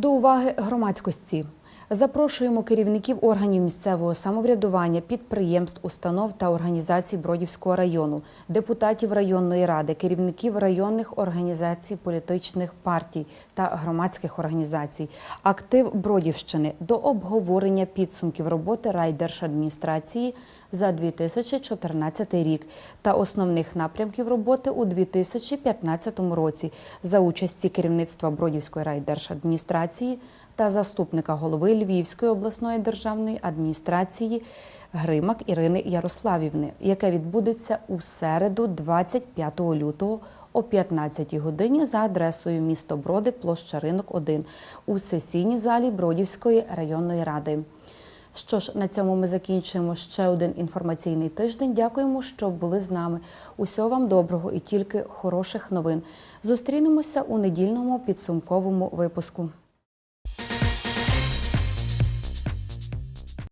До уваги громадськості. Запрошуємо керівників органів місцевого самоврядування, підприємств, установ та організацій Бродівського району, депутатів районної ради, керівників районних організацій, політичних партій та громадських організацій, актив Бродівщини до обговорення підсумків роботи райдержадміністрації за 2014 рік та основних напрямків роботи у 2015 році за участі керівництва Бродівської райдержадміністрації та заступника голови Львівської обласної державної адміністрації Гримак Ірини Ярославівни, яке відбудеться у середу, 25 лютого о 15 годині за адресою місто Броди, площа Ринок 1 у сесійній залі Бродівської районної ради. Що ж, на цьому ми закінчуємо ще один інформаційний тиждень. Дякуємо, що були з нами. Усього вам доброго і тільки хороших новин. Зустрінемося у недільному підсумковому випуску.